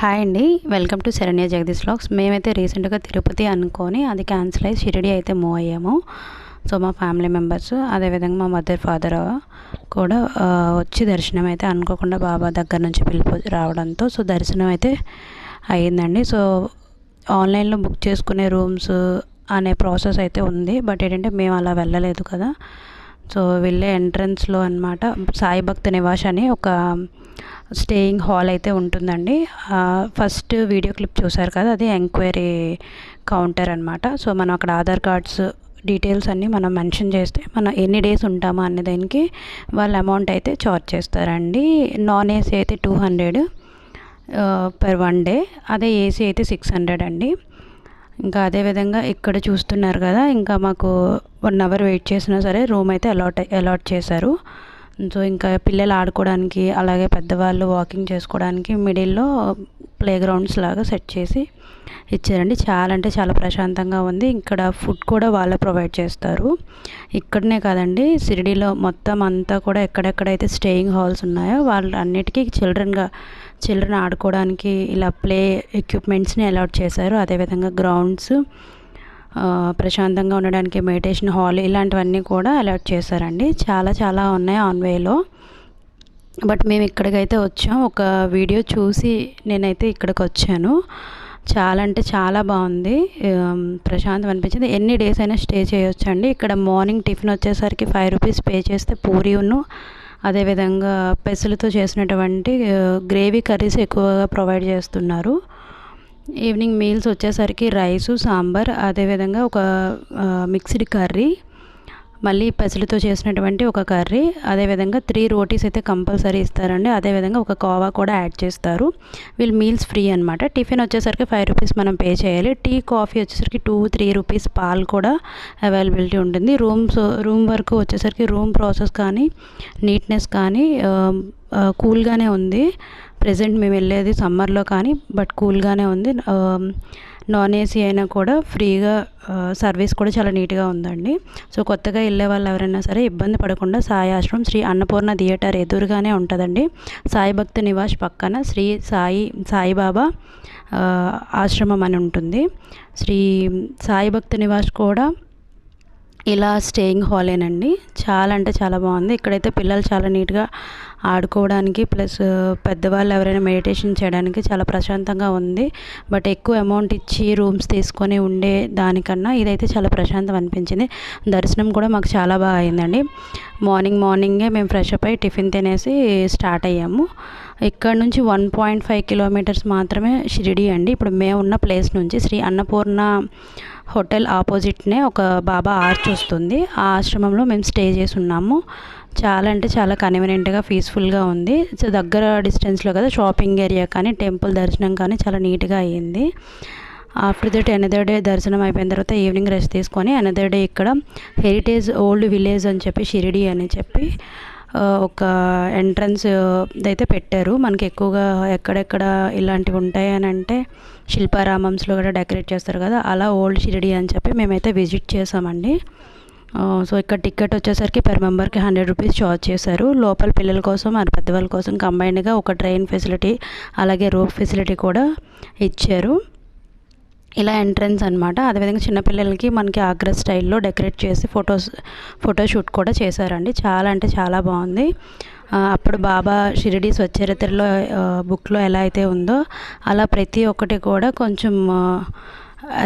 Hi అండి. Welcome to Saranya Jagadeesh vlogs. మేమైతే రీసెంట్గా తిరుపతి అనుకొని అది క్యాన్సిల్ అయ్యి షిరిడి అయితే మూవ్ అయ్యాము. సో మా ఫ్యామిలీ మెంబర్స్ అదేవిధంగా మా మదర్ ఫాదర్ కూడా వచ్చి దర్శనం అయితే అనుకోకుండా బాబా దగ్గర నుంచి పిలుపు రావడంతో సో దర్శనం అయితే అయ్యిందండి. సో ఆన్లైన్లో బుక్ చేసుకునే రూమ్స్ అనే ప్రాసెస్ అయితే ఉంది. బట్ ఏంటంటే మేము అలా వెళ్ళలేదు కదా. సో వెళ్ళే ఎంట్రన్స్లో అనమాట సాయి భక్త నివాస్ అని ఒక స్టేయింగ్ హాల్ అయితే ఉంటుందండి. ఫస్ట్ వీడియో క్లిప్ చూసారు కదా అది ఎంక్వైరీ కౌంటర్ అనమాట సో మనం అక్కడ ఆధార్ కార్డ్స్ డీటెయిల్స్ అన్నీ మనం మెన్షన్ చేస్తే మనం ఎన్ని డేస్ ఉంటామో అనే దానికి వాళ్ళ అమౌంట్ అయితే చార్జ్ చేస్తారండి. నాన్ ఏసీ అయితే two hundred per one day. అదే ఏసీ అయితే సిక్స్ హండ్రెడ్ అండి. ఇంకా అదేవిధంగా ఇక్కడ చూస్తున్నారు కదా ఇంకా మాకు వన్ అవర్ వెయిట్ చేసినా సరే రూమ్ అయితే అలాట్ అలాట్ చేశారు. సో ఇంకా పిల్లలు ఆడుకోవడానికి అలాగే పెద్దవాళ్ళు వాకింగ్ చేసుకోవడానికి మిడిల్లో ప్లే గ్రౌండ్స్ లాగా సెట్ చేసి ఇచ్చారండి. చాలా అంటే చాలా ప్రశాంతంగా ఉంది. ఇక్కడ ఫుడ్ కూడా వాళ్ళే ప్రొవైడ్ చేస్తారు. ఇక్కడనే కాదండి షిరిడీలో మొత్తం అంతా కూడా ఎక్కడెక్కడైతే స్టేయింగ్ హాల్స్ ఉన్నాయో వాళ్ళ అన్నిటికీ చిల్డ్రన్గా చిల్డ్రన్ ఆడుకోవడానికి ఇలా ప్లే ఎక్విప్మెంట్స్ని అలాట్ చేశారు. అదేవిధంగా గ్రౌండ్స్ ప్రశాంతంగా ఉండడానికి మెడిటేషన్ హాల్ ఇలాంటివన్నీ కూడా అలాట్ చేశారండి. చాలా చాలా ఉన్నాయి ఆన్ వేలో. బట్ మేము ఇక్కడికైతే వచ్చాం. ఒక వీడియో చూసి నేనైతే ఇక్కడికి వచ్చాను చాలా అంటే చాలా బాగుంది. ప్రశాంతం అనిపించింది. ఎన్ని డేస్ అయినా స్టే చేయొచ్చు అండి ఇక్కడ మార్నింగ్ టిఫిన్ వచ్చేసరికి ఫైవ్ రూపీస్ పే చేస్తే పూరీను అదేవిధంగా పెసలతో చేసినటువంటి గ్రేవీ కర్రీస్ ఎక్కువగా ప్రొవైడ్ చేస్తున్నారు. ఈవినింగ్ మీల్స్ వచ్చేసరికి రైసు సాంబార్ అదేవిధంగా ఒక మిక్స్డ్ కర్రీ మళ్ళీ పెసలతో చేసినటువంటి ఒక కర్రీ అదేవిధంగా త్రీ రోటీస్ అయితే కంపల్సరీ ఇస్తారండి. అదేవిధంగా ఒక కోవా కూడా యాడ్ చేస్తారు. వీళ్ళు మీల్స్ ఫ్రీ అనమాట టిఫిన్ వచ్చేసరికి ఫైవ్ రూపీస్ మనం పే చేయాలి. టీ కాఫీ వచ్చేసరికి టూ త్రీ రూపీస్ పాలు కూడా అవైలబిలిటీ ఉంటుంది. రూమ్స్ రూమ్ వరకు వచ్చేసరికి రూమ్ ప్రాసెస్ కానీ నీట్నెస్ కానీ కూల్గానే ఉంది. ప్రజెంట్ మేము వెళ్ళేది సమ్మర్లో కానీ బట్ కూల్గానే ఉంది. నాన్ ఏసీ అయినా కూడా ఫ్రీగా సర్వీస్ కూడా చాలా నీట్గా ఉందండి. సో కొత్తగా వెళ్ళే వాళ్ళు ఎవరైనా సరే ఇబ్బంది పడకుండా సాయి ఆశ్రమం శ్రీ అన్నపూర్ణ థియేటర్ ఎదురుగానే ఉంటుందండి. సాయి భక్త నివాస్ పక్కన శ్రీ సాయి సాయిబాబా ఆశ్రమం అని ఉంటుంది. శ్రీ సాయి భక్త నివాస్ కూడా ఇలా స్టేయింగ్ హాలేనండి చాలా అంటే చాలా బాగుంది. ఇక్కడైతే పిల్లలు చాలా నీట్గా ఆడుకోవడానికి ప్లస్ పెద్దవాళ్ళు ఎవరైనా మెడిటేషన్ చేయడానికి చాలా ప్రశాంతంగా ఉంది. బట్ ఎక్కువ అమౌంట్ ఇచ్చి రూమ్స్ తీసుకొని ఉండే దానికన్నా ఇదైతే చాలా ప్రశాంతం అనిపించింది. దర్శనం కూడా మాకు చాలా బాగా అయిందండి. మార్నింగ్ మార్నింగే మేము ఫ్రెష్ అప్ అయ్యి టిఫిన్ తినేసి స్టార్ట్ అయ్యాము. ఇక్కడ నుంచి వన్ పాయింట్ ఫైవ్ కిలోమీటర్స్ మాత్రమే షిరిడి అండి. ఇప్పుడు మేము ఉన్న ప్లేస్ నుంచి శ్రీ అన్నపూర్ణ హోటల్ ఆపోజిట్నే ఒక బాబా ఆర్చ్ వస్తుంది ఆ ఆశ్రమంలో మేము స్టే చేసి ఉన్నాము. చాలా అంటే చాలా కన్వీనియంట్గా పీస్ఫుల్గా ఉంది. దగ్గర డిస్టెన్స్లో కదా షాపింగ్ ఏరియా కానీ టెంపుల్ దర్శనం కానీ చాలా నీట్గా అయ్యింది. ఆఫ్టర్ దట్ అనదర్ డే దర్శనం అయిపోయిన తర్వాత ఈవినింగ్ రెస్ట్ తీసుకొని అనదర్ డే ఇక్కడ హెరిటేజ్ ఓల్డ్ విలేజ్ అని చెప్పి షిరిడి అని చెప్పి ఒక ఎంట్రన్స్ అయితే పెట్టారు. మనకి ఎక్కువగా ఎక్కడెక్కడ ఇలాంటివి ఉంటాయి అని అంటే శిల్పారామంస్లో కూడా డెకరేట్ చేస్తారు కదా అలా ఓల్డ్ షిరిడి అని చెప్పి మేమైతే విజిట్ చేసామండి. సో ఇక్కడ టికెట్ వచ్చేసరికి పర్ మెంబర్కి హండ్రెడ్ రూపీస్ చార్జ్ చేశారు. లోపల పిల్లల కోసం మరి పెద్దవాళ్ళ కోసం కంబైన్డ్గా ఒక ట్రైన్ ఫెసిలిటీ అలాగే రోప్ ఫెసిలిటీ కూడా ఇచ్చారు. ఇలా ఎంట్రన్స్ అనమాట అదేవిధంగా చిన్నపిల్లలకి మనకి ఆగ్రా స్టైల్లో డెకరేట్ చేసి ఫొటోస్ ఫోటోషూట్ కూడా చేశారండి. చాలా అంటే చాలా బాగుంది. అప్పుడు బాబా షిరిడి స్వచ్ఛరిత్రలో బుక్లో ఎలా అయితే ఉందో అలా ప్రతి ఒక్కటి కూడా కొంచెం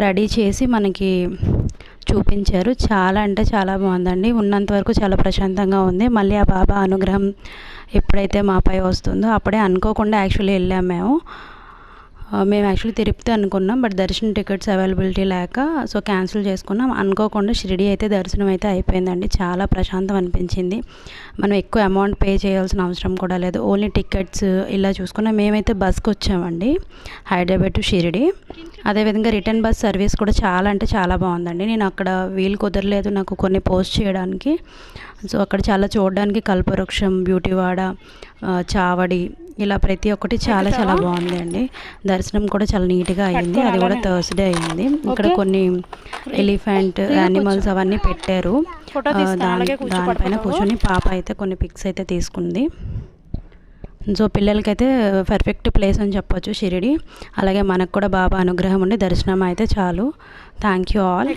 రెడీ చేసి మనకి చూపించారు. చాలా అంటే చాలా బాగుందండి. ఉన్నంత వరకు చాలా ప్రశాంతంగా ఉంది. మళ్ళీ ఆ బాబా అనుగ్రహం ఎప్పుడైతే మాపై వస్తుందో అప్పుడే అనుకోకుండా యాక్చువల్లీ వెళ్ళాము మేము. మేము యాక్చువల్లీ తిరుపతి అనుకున్నాం బట్ దర్శనం టికెట్స్ అవైలబిలిటీ లేక సో క్యాన్సిల్ చేసుకున్నాం. అనుకోకుండా షిరిడి అయితే దర్శనం అయితే అయిపోయిందండి. చాలా ప్రశాంతం అనిపించింది. మనం ఎక్కువ అమౌంట్ పే చేయాల్సిన అవసరం కూడా లేదు. ఓన్లీ టికెట్స్ ఇలా చూసుకున్నాం మేమైతే బస్కి వచ్చామండి హైదరాబాద్ టు షిరిడి అదేవిధంగా రిటర్న్ బస్ సర్వీస్ కూడా చాలా అంటే చాలా బాగుందండి. నేను అక్కడ వీలు కుదరలేదు నాకు కొన్ని పోస్ట్ చేయడానికి. సో అక్కడ చాలా చూడడానికి కల్పవృక్షం బ్యూటీవాడ చావడి ఇలా ప్రతి ఒక్కటి చాలా చాలా బాగుంది అండి దర్శనం కూడా చాలా నీట్గా అయ్యింది అది కూడా థర్స్డే అయ్యింది ఇక్కడ కొన్ని ఎలిఫెంట్ యానిమల్స్ అవన్నీ పెట్టారు. దాని దానిపైన. కూర్చొని పాప అయితే కొన్ని పిక్స్ అయితే తీసుకుంది. సో పిల్లలకైతే పర్ఫెక్ట్ ప్లేస్ అని చెప్పొచ్చు షిరిడి. అలాగే మనకు కూడా బాబా అనుగ్రహం ఉండి దర్శనం అయితే చాలు. Thank you all.